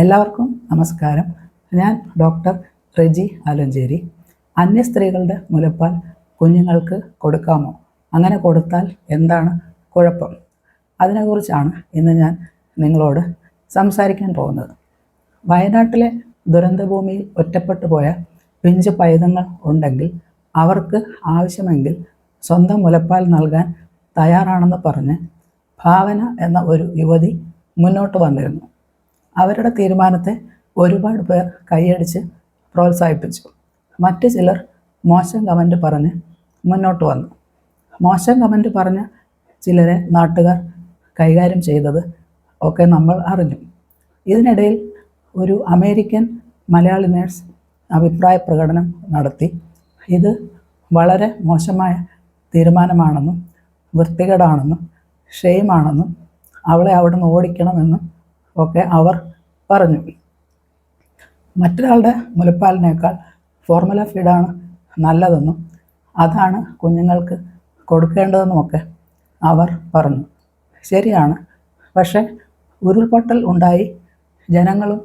എല്ലാവർക്കും നമസ്കാരം. ഞാൻ ഡോക്ടർ റെജി ആലഞ്ചേരി. അന്യ സ്ത്രീകളുടെ മുലപ്പാൽ കുഞ്ഞുങ്ങൾക്ക് കൊടുക്കാമോ? അങ്ങനെ കൊടുത്താൽ എന്താണ് കുഴപ്പം? അതിനെക്കുറിച്ചാണ് ഇന്ന് ഞാൻ നിങ്ങളോട് സംസാരിക്കാൻ പോകുന്നത്. വയനാട്ടിലെ ദുരന്തഭൂമിയിൽ ഒറ്റപ്പെട്ടു പോയ പിഞ്ചു പൈതങ്ങൾ ഉണ്ടെങ്കിൽ അവർക്ക് ആവശ്യമെങ്കിൽ സ്വന്തം മുലപ്പാൽ നൽകാൻ തയ്യാറാണെന്ന് പറഞ്ഞ് ഭാവന എന്ന ഒരു യുവതി മുന്നോട്ട് വന്നിരുന്നു. അവരുടെ തീരുമാനത്തെ ഒരുപാട് പേർ കൈയടിച്ച് പ്രോത്സാഹിപ്പിച്ചു. മറ്റു ചിലർ മോശം കമന്റ് പറഞ്ഞ് മുന്നോട്ട് വന്നു. മോശം കമന്റ് പറഞ്ഞ ചിലരെ നാട്ടുകാർ കൈകാര്യം ചെയ്തത് ഒക്കെ നമ്മൾ അറിഞ്ഞു. ഇതിനിടയിൽ ഒരു അമേരിക്കൻ മലയാളി നേഴ്സ് അഭിപ്രായ പ്രകടനം നടത്തി. ഇത് വളരെ മോശമായ തീരുമാനമാണെന്നും വൃത്തികേടാണെന്നും ഷെയിമാണെന്നും അവളെ അവിടെ നിന്ന് ഓടിക്കണമെന്നും ഒക്കെ അവർ പറഞ്ഞു. മറ്റൊരാളുടെ മുലപ്പാലിനേക്കാൾ ഫോർമുല ഫീഡാണ് നല്ലതെന്നും അതാണ് കുഞ്ഞുങ്ങൾക്ക് കൊടുക്കേണ്ടതെന്നുമൊക്കെ അവർ പറഞ്ഞു. ശരിയാണ്. പക്ഷേ ഉരുൾപൊട്ടൽ ഉണ്ടായി. ജനങ്ങളും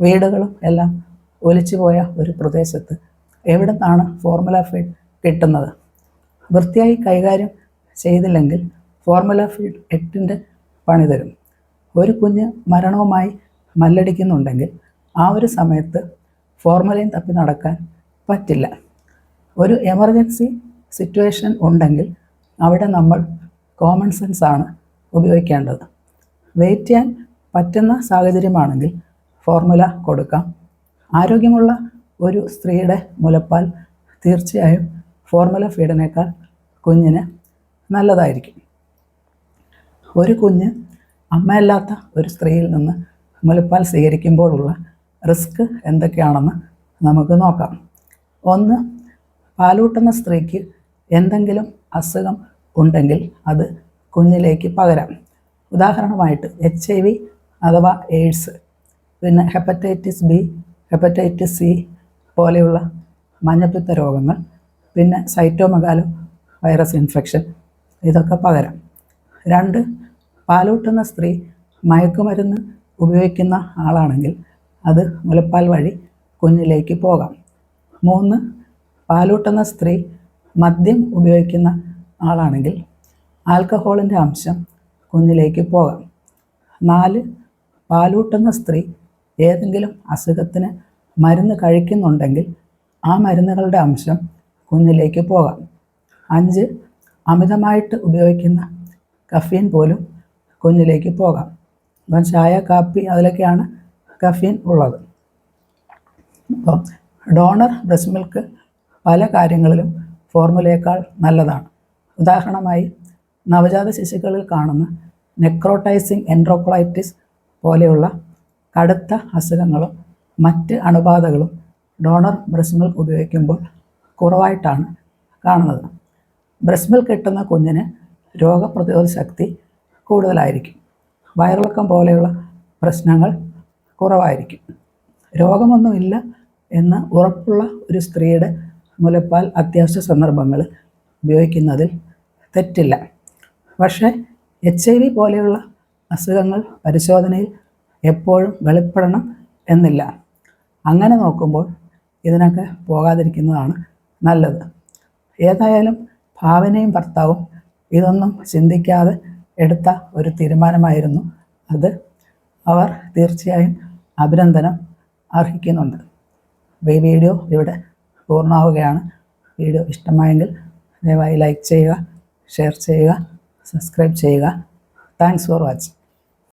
വീടുകളും എല്ലാം ഒലിച്ചുപോയ ഒരു പ്രദേശത്ത് എവിടെ നിന്നാണ് ഫോർമുല ഫീഡ് കിട്ടുന്നത്? വൃത്തിയായി കൈകാര്യം ചെയ്തില്ലെങ്കിൽ ഫോർമുല ഫീഡ് എട്ടിന്റെ പണി തരും. ഒരു കുഞ്ഞ് മരണവുമായി മല്ലടിക്കുന്നുണ്ടെങ്കിൽ ആ ഒരു സമയത്ത് ഫോർമലിൻ തപ്പി നടക്കാൻ പറ്റില്ല. ഒരു എമർജൻസി സിറ്റുവേഷൻ ഉണ്ടെങ്കിൽ അവിടെ നമ്മൾ കോമൺ സെൻസ് ആണ് ഉപയോഗിക്കേണ്ടത്. വെയിറ്റ് ചെയ്യാൻ പറ്റുന്ന സാഹചര്യമാണെങ്കിൽ ഫോർമുല കൊടുക്കാം. ആരോഗ്യമുള്ള ഒരു സ്ത്രീയുടെ മുലപ്പാൽ തീർച്ചയായും ഫോർമുല ഫീഡിനേക്കാൾ കുഞ്ഞിന് നല്ലതായിരിക്കും. ഒരു കുഞ്ഞ് അമ്മയല്ലാത്ത ഒരു സ്ത്രീയിൽ നിന്ന് മുലപ്പാൽ സ്വീകരിക്കുമ്പോഴുള്ള റിസ്ക് എന്തൊക്കെയാണെന്ന് നമുക്ക് നോക്കാം. ഒന്ന് പാലൂട്ടുന്ന സ്ത്രീക്ക് എന്തെങ്കിലും അസുഖം ഉണ്ടെങ്കിൽ അത് കുഞ്ഞിലേക്ക് പകരാം. ഉദാഹരണമായിട്ട് എച്ച് ഐ വി അഥവാ എയ്ഡ്സ് പിന്നെ ഹെപ്പറ്റൈറ്റിസ് ബി ഹെപ്പറ്റൈറ്റിസ് സി പോലെയുള്ള മഞ്ഞപ്പിത്ത രോഗങ്ങൾ പിന്നെ സൈറ്റോമഗാലോ വൈറസ് ഇൻഫെക്ഷൻ ഇതൊക്കെ പകരാം. രണ്ട് പാലൂട്ടുന്ന സ്ത്രീ മയക്കുമരുന്ന് ഉപയോഗിക്കുന്ന ആളാണെങ്കിൽ അത് മുലപ്പാൽ വഴി കുഞ്ഞിലേക്ക് പോകാം. മൂന്ന് പാലൂട്ടുന്ന സ്ത്രീ മദ്യം ഉപയോഗിക്കുന്ന ആളാണെങ്കിൽ ആൽക്കഹോളിന്റെ അംശം കുഞ്ഞിലേക്ക് പോകാം. നാല് പാലൂട്ടുന്ന സ്ത്രീ ഏതെങ്കിലും അസുഖത്തിന് മരുന്ന് കഴിക്കുന്നുണ്ടെങ്കിൽ ആ മരുന്നുകളുടെ അംശം കുഞ്ഞിലേക്ക് പോകാം. അഞ്ച് അമിതമായിട്ട് ഉപയോഗിക്കുന്ന കഫീൻ പോലും കുഞ്ഞിലേക്ക് പോകാം. ഇപ്പം ചായ കാപ്പി അതിലൊക്കെയാണ് കഫീൻ ഉള്ളത്. അപ്പം ഡോണർ ബ്രസ്റ്റ് മിൽക്ക് പല കാര്യങ്ങളിലും ഫോർമുലയേക്കാൾ നല്ലതാണ്. ഉദാഹരണമായി നവജാത ശിശുക്കളിൽ കാണുന്ന നെക്രോട്ടൈസിങ് എൻട്രോക്ലൈറ്റിസ് പോലെയുള്ള കടുത്ത അസുഖങ്ങളും മറ്റ് അണുബാധകളും ഡോണർ ബ്രസ്റ്റ് മിൽക്ക് ഉപയോഗിക്കുമ്പോൾ കുറവായിട്ടാണ് കാണുന്നത്. ബ്രസ്റ്റ് മിൽക്ക് കിട്ടുന്ന കുഞ്ഞിന് രോഗപ്രതിരോധ ശക്തി കൂടുതലായിരിക്കും. വയറിളക്കം പോലെയുള്ള പ്രശ്നങ്ങൾ കുറവായിരിക്കും. രോഗമൊന്നുമില്ല എന്ന് ഉറപ്പുള്ള ഒരു സ്ത്രീയുടെ മുലപ്പാൽ അത്യാവശ്യ സന്ദർഭങ്ങൾ ഉപയോഗിക്കുന്നതിൽ തെറ്റില്ല. പക്ഷേ എച്ച് ഐ വി പോലെയുള്ള അസുഖങ്ങൾ പരിശോധനയിൽ എപ്പോഴും വെളിപ്പെടണം എന്നില്ല. അങ്ങനെ നോക്കുമ്പോൾ ഇതിനൊക്കെ പോകാതിരിക്കുന്നതാണ് നല്ലത്. ഏതായാലും ഭാവനയും ഭർത്താവും ഇതൊന്നും ചിന്തിക്കാതെ എടുത്ത ഒരു തീരുമാനമായിരുന്നു അത്. അവർ തീർച്ചയായും അഭിനന്ദനം അർഹിക്കുന്നുണ്ട്. ഈ വീഡിയോ ഇവിടെ പൂർണമാവുകയാണ് വീഡിയോ ഇഷ്ടമായെങ്കിൽ ദയവായി ലൈക്ക് ചെയ്യുക ഷെയർ ചെയ്യുക സബ്സ്ക്രൈബ് ചെയ്യുക. Thanks for watching.